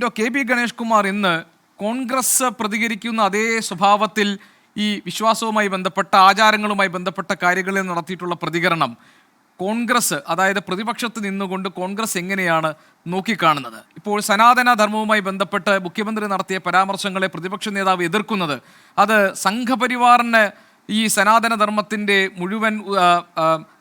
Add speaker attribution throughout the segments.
Speaker 1: Jinto K P Ganesh Kumar ഇന്ന് കോൺഗ്രസ് പ്രതികരിക്കുന്ന അതേ സ്വഭാവത്തിൽ ഈ വിശ്വാസവുമായി ബന്ധപ്പെട്ട ആചാരങ്ങളുമായി ബന്ധപ്പെട്ട കാര്യങ്ങളിൽ നടത്തിയിട്ടുള്ള പ്രതികരണം. കോൺഗ്രസ് അതായത് പ്രതിപക്ഷത്ത് നിന്നുകൊണ്ട് കോൺഗ്രസ് എങ്ങനെയാണ് നോക്കിക്കാണുന്നത്? ഇപ്പോൾ സനാതന ധർമ്മവുമായി ബന്ധപ്പെട്ട് മുഖ്യമന്ത്രി നടത്തിയ പരാമർശങ്ങളെ പ്രതിപക്ഷ നേതാവ് എതിർക്കുന്നത്. അത് സംഘപരിവാറിന് ഈ സനാതനധർമ്മത്തിന്റെ മുഴുവൻ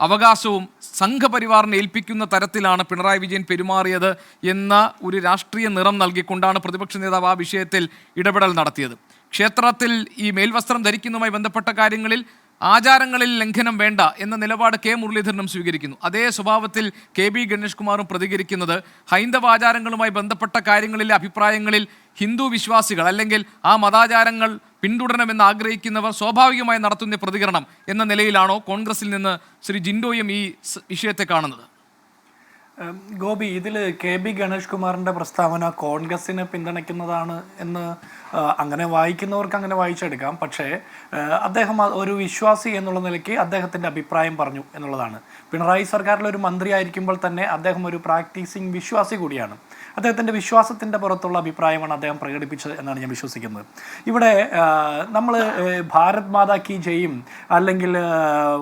Speaker 1: അവകാശവും സംഘപരിവാറിനെ ഏൽപ്പിക്കുന്ന തരത്തിലാണ് പിണറായി വിജയൻ പെരുമാറിയത് എന്ന ഒരു രാഷ്ട്രീയ നിറം നൽകിക്കൊണ്ടാണ് പ്രതിപക്ഷ നേതാവ് ആ വിഷയത്തിൽ ഇടപെടൽ നടത്തിയത്. ക്ഷേത്രത്തിൽ ഈ മേൽവസ്ത്രം ധരിക്കുന്നതുമായി ബന്ധപ്പെട്ട കാര്യങ്ങളിൽ ആചാരങ്ങളിൽ ലംഘനം വേണ്ട എന്ന നിലപാട് കെ മുരളീധരനും സ്വീകരിക്കുന്നു. അതേ സ്വഭാവത്തിൽ കെ ബി ഗണേഷ് കുമാറും പ്രതികരിക്കുന്നത് ഹൈന്ദവ ആചാരങ്ങളുമായി ബന്ധപ്പെട്ട കാര്യങ്ങളിലെ അഭിപ്രായങ്ങളിൽ ഹിന്ദു വിശ്വാസികൾ അല്ലെങ്കിൽ ആ മതാചാരങ്ങൾ പിന്തുടരണമെന്ന് ആഗ്രഹിക്കുന്നവർ സ്വാഭാവികമായി നടത്തുന്ന പ്രതികരണം എന്ന നിലയിലാണോ കോൺഗ്രസിൽ നിന്ന് ശ്രീ ജിൻഡോയും ഈ വിഷയത്തെ കാണുന്നത്?
Speaker 2: ഗോപി ഇതിൽ കെ ബി ഗണേഷ് കുമാറിന്റെ പ്രസ്താവന കോൺഗ്രസിനെ പിന്തുണയ്ക്കുന്നതാണ് എന്ന് അങ്ങനെ വായിക്കുന്നവർക്ക് അങ്ങനെ വായിച്ചെടുക്കാം. പക്ഷേ അദ്ദേഹം ഒരു വിശ്വാസി എന്നുള്ള നിലയ്ക്ക് അദ്ദേഹത്തിന്റെ അഭിപ്രായം പറഞ്ഞു എന്നുള്ളതാണ്. പിണറായി സർക്കാരിൽ ഒരു മന്ത്രി ആയിരിക്കുമ്പോൾ തന്നെ അദ്ദേഹം ഒരു പ്രാക്ടീസിങ് വിശ്വാസി കൂടിയാണ്. അദ്ദേഹത്തിന്റെ വിശ്വാസത്തിന്റെ പുറത്തുള്ള അഭിപ്രായമാണ് അദ്ദേഹം പ്രകടിപ്പിച്ചത് എന്നാണ് ഞാൻ വിശ്വസിക്കുന്നത്. ഇവിടെ നമ്മൾ ഭാരത് മാതാ കി ജയും അല്ലെങ്കിൽ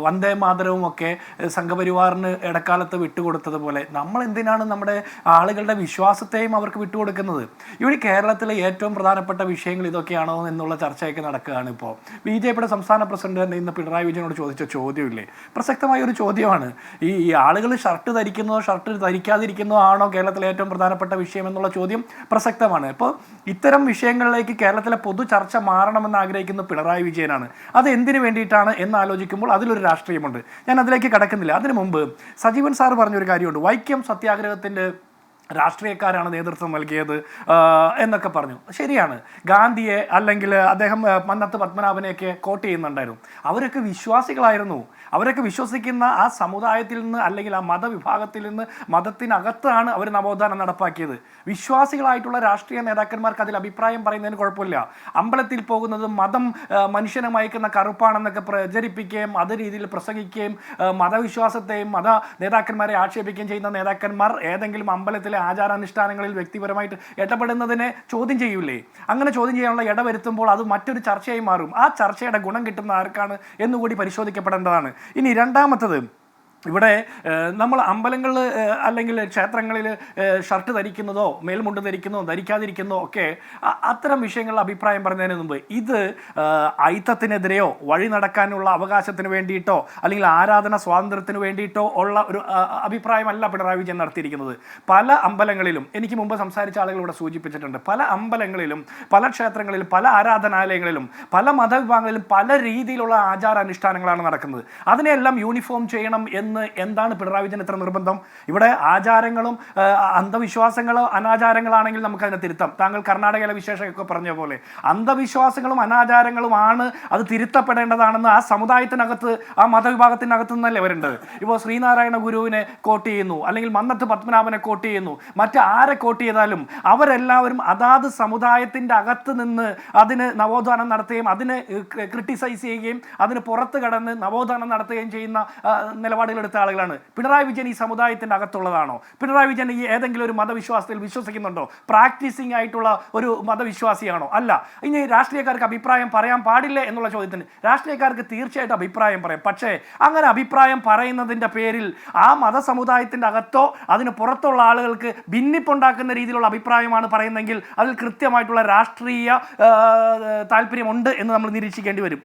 Speaker 2: വന്ദേ മാതരവും ഒക്കെ സംഘപരിവാറിന് ഇടക്കാലത്ത് വിട്ടുകൊടുത്തതുപോലെ നമ്മൾ എന്തിനാണ് നമ്മുടെ ആളുകളുടെ വിശ്വാസത്തെയും അവർക്ക് വിട്ടുകൊടുക്കുന്നത്? ഇവിടെ കേരളത്തിലെ ഏറ്റവും പ്രധാനപ്പെട്ട വിഷയങ്ങൾ ഇതൊക്കെയാണോ എന്നുള്ള ചർച്ചയൊക്കെ നടക്കുകയാണ് ഇപ്പോൾ. ബി ജെ പിയുടെ സംസ്ഥാന പ്രസിഡന്റ് തന്നെ ഇന്ന് പിണറായി വിജയനോട് ചോദിച്ച ചോദ്യമില്ലേ? പ്രസക്തമായ ഒരു ചോദ്യമാണ്. ഈ ആളുകൾ ഷർട്ട് ധരിക്കുന്നതോ ഷർട്ട് ധരിക്കാതിരിക്കുന്നതോ ആണോ കേരളത്തിലെ ഏറ്റവും പ്രധാനപ്പെട്ട വിഷയം എന്നുള്ള ചോദ്യം പ്രസക്തമാണ്. ഇപ്പോൾ ഇത്തരം വിഷയങ്ങളിലേക്ക് കേരളത്തിലെ പൊതു ചർച്ച മാറണമെന്ന് ആഗ്രഹിക്കുന്ന പിണറായി വിജയനാണ്. അത് എന്തിനു വേണ്ടിയിട്ടാണ് എന്ന് ആലോചിക്കുമ്പോൾ അതിലൊരു രാഷ്ട്രീയമുണ്ട്. ഞാൻ അതിലേക്ക് കടക്കുന്നില്ല. അതിനു മുമ്പ് സജീവൻ സാർ പറഞ്ഞൊരു കാര്യമുണ്ട്. വൈക്കം സത്യാഗ്രഹത്തിന്റെ രാഷ്ട്രീയക്കാരാണ് നേതൃത്വം നൽകിയത് എന്നൊക്കെ പറഞ്ഞു. ശരിയാണ്. ഗാന്ധിയെ അല്ലെങ്കിൽ അദ്ദേഹം മന്നത്ത് പത്മനാഭനെയൊക്കെ കോട്ട് ചെയ്യുന്നുണ്ടായിരുന്നു. അവരൊക്കെ വിശ്വാസികളായിരുന്നു. അവരൊക്കെ വിശ്വസിക്കുന്ന ആ സമുദായത്തിൽ നിന്ന് അല്ലെങ്കിൽ ആ മതവിഭാഗത്തിൽ നിന്ന് മതത്തിനകത്താണ് അവർ നവോത്ഥാനം നടപ്പാക്കിയത്. വിശ്വാസികളായിട്ടുള്ള രാഷ്ട്രീയ നേതാക്കന്മാർക്ക് അതിൽ അഭിപ്രായം പറയുന്നതിന് കുഴപ്പമില്ല. അമ്പലത്തിൽ പോകുന്നത് മതം മനുഷ്യനെ മയക്കുന്ന കറുപ്പാണെന്നൊക്കെ പ്രചരിപ്പിക്കുകയും അത് രീതിയിൽ പ്രസംഗിക്കുകയും മതവിശ്വാസത്തെയും മത നേതാക്കന്മാരെ ആക്ഷേപിക്കുകയും ചെയ്യുന്ന നേതാക്കന്മാർ ഏതെങ്കിലും അമ്പലത്തിലെ ആചാരാനുഷ്ഠാനങ്ങളിൽ വ്യക്തിപരമായിട്ട് ഇടപെടുന്നതിനെ ചോദ്യം ചെയ്യൂലേ? അങ്ങനെ ചോദ്യം ചെയ്യാനുള്ള ഇടവരുത്തുമ്പോൾ അത് മറ്റൊരു ചർച്ചയായി മാറും. ആ ചർച്ചയുടെ ഗുണം കിട്ടുന്ന ആർക്കാണ് എന്നുകൂടി പരിശോധിക്കപ്പെടേണ്ടതാണ്. ഇനി രണ്ടാമത്തത് ഇവിടെ നമ്മൾ അമ്പലങ്ങളിൽ അല്ലെങ്കിൽ ക്ഷേത്രങ്ങളിൽ ഷർട്ട് ധരിക്കുന്നതോ മേൽമുണ്ട് ധരിക്കുന്നതോ ധരിക്കാതിരിക്കുന്നതോ ഒക്കെ അത്തരം വിഷയങ്ങളിൽ അഭിപ്രായം പറഞ്ഞതിന് മുമ്പ് ഇത് ഐത്തത്തിനെതിരെയോ വഴി നടക്കാനുള്ള അവകാശത്തിന് വേണ്ടിയിട്ടോ അല്ലെങ്കിൽ ആരാധന സ്വാതന്ത്ര്യത്തിന് വേണ്ടിയിട്ടോ ഉള്ള ഒരു അഭിപ്രായമല്ല പിണറായി വിജയൻ നടത്തിയിരിക്കുന്നത്. പല അമ്പലങ്ങളിലും എനിക്ക് മുമ്പ് സംസാരിച്ച ആളുകൾ ഇവിടെ സൂചിപ്പിച്ചിട്ടുണ്ട്. പല അമ്പലങ്ങളിലും പല ക്ഷേത്രങ്ങളിലും പല ആരാധനാലയങ്ങളിലും പല മതവിഭാഗങ്ങളിലും പല രീതിയിലുള്ള ആചാരാനുഷ്ഠാനങ്ങളാണ് നടക്കുന്നത്. അതിനെല്ലാം യൂണിഫോം ചെയ്യണം എന്ന് എന്താണ് പിണറായി വിജയൻ ഇത്ര നിർബന്ധം? ഇവിടെ ആചാരങ്ങളും അന്ധവിശ്വാസങ്ങളും അനാചാരങ്ങളാണെങ്കിൽ നമുക്ക് അതിനെ തിരുത്താം. താങ്കൾ കർണാടകയിലെ വിശേഷമൊക്കെ പറഞ്ഞ പോലെ അന്ധവിശ്വാസങ്ങളും അനാചാരങ്ങളുമാണ് അത് തിരുത്തപ്പെടേണ്ടതാണെന്ന് ആ സമുദായത്തിനകത്ത് ആ മതവിഭാഗത്തിനകത്ത് നിന്നല്ലേ വരേണ്ടത്? ഇപ്പോൾ ശ്രീനാരായണ ഗുരുവിനെ കോട്ട് ചെയ്യുന്നു അല്ലെങ്കിൽ മന്നത്ത് പത്മനാഭനെ കോട്ട് ചെയ്യുന്നു മറ്റ് ആരെ കോട്ട് ചെയ്താലും അവരെല്ലാവരും അതാത് സമുദായത്തിന്റെ അകത്ത് നിന്ന് അതിന് നവോത്ഥാനം നടത്തുകയും അതിനെ ക്രിട്ടിസൈസ് ചെയ്യുകയും അതിന് പുറത്ത് കടന്ന് നവോത്ഥാനം നടത്തുകയും ചെയ്യുന്ന ആ, നിലപാടുകളെടുത്ത ആളുകളാണ്. പിണറായി വിജയൻ ഈ സമുദായത്തിന്റെ അകത്തുള്ളതാണോ? പിണറായി വിജയൻ ഈ ഏതെങ്കിലും ഒരു മതവിശ്വാസത്തിൽ വിശ്വസിക്കുന്നുണ്ടോ? പ്രാക്ടീസിങ് ആയിട്ടുള്ള ഒരു മതവിശ്വാസിയാണോ? അല്ല. ഇനി രാഷ്ട്രീയക്കാർക്ക് അഭിപ്രായം പറയാൻ പാടില്ല എന്നുള്ള ചോദ്യത്തിന് രാഷ്ട്രീയക്കാർക്ക് തീർച്ചയായിട്ടും അഭിപ്രായം പറയാം. പക്ഷേ അങ്ങനെ അഭിപ്രായം പറയുന്നതിന്റെ പേരിൽ ആ മതസമുദായത്തിന്റെ അകത്തോ അതിന് പുറത്തുള്ള ആളുകൾക്ക് ഭിന്നിപ്പുണ്ടാക്കുന്ന രീതിയിലുള്ള അഭിപ്രായമാണ് പറയുന്നതെങ്കിൽ അതിൽ കൃത്യമായിട്ടുള്ള രാഷ്ട്രീയ താല്പര്യമുണ്ട് എന്ന് നമ്മൾ നിരീക്ഷിക്കേണ്ടി വരും.